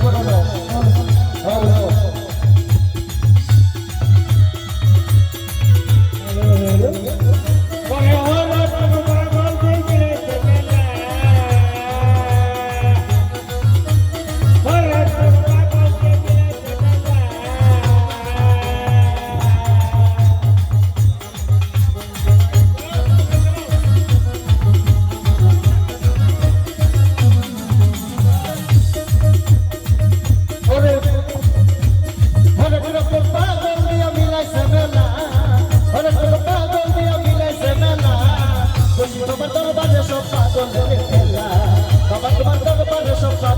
摸到没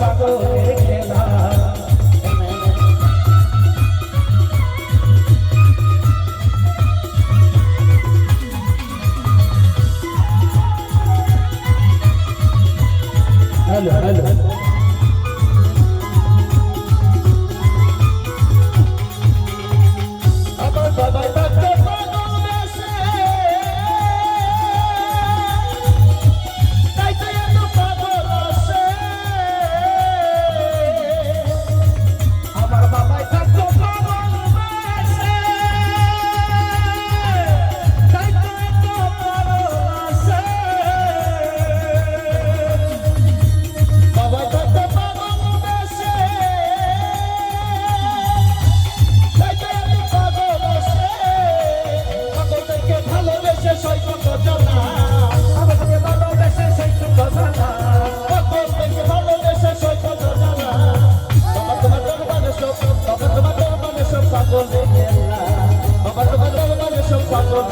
পাগল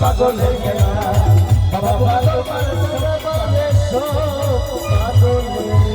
পাগল হয়ে গেল বাবা পাগল পাগল পাগল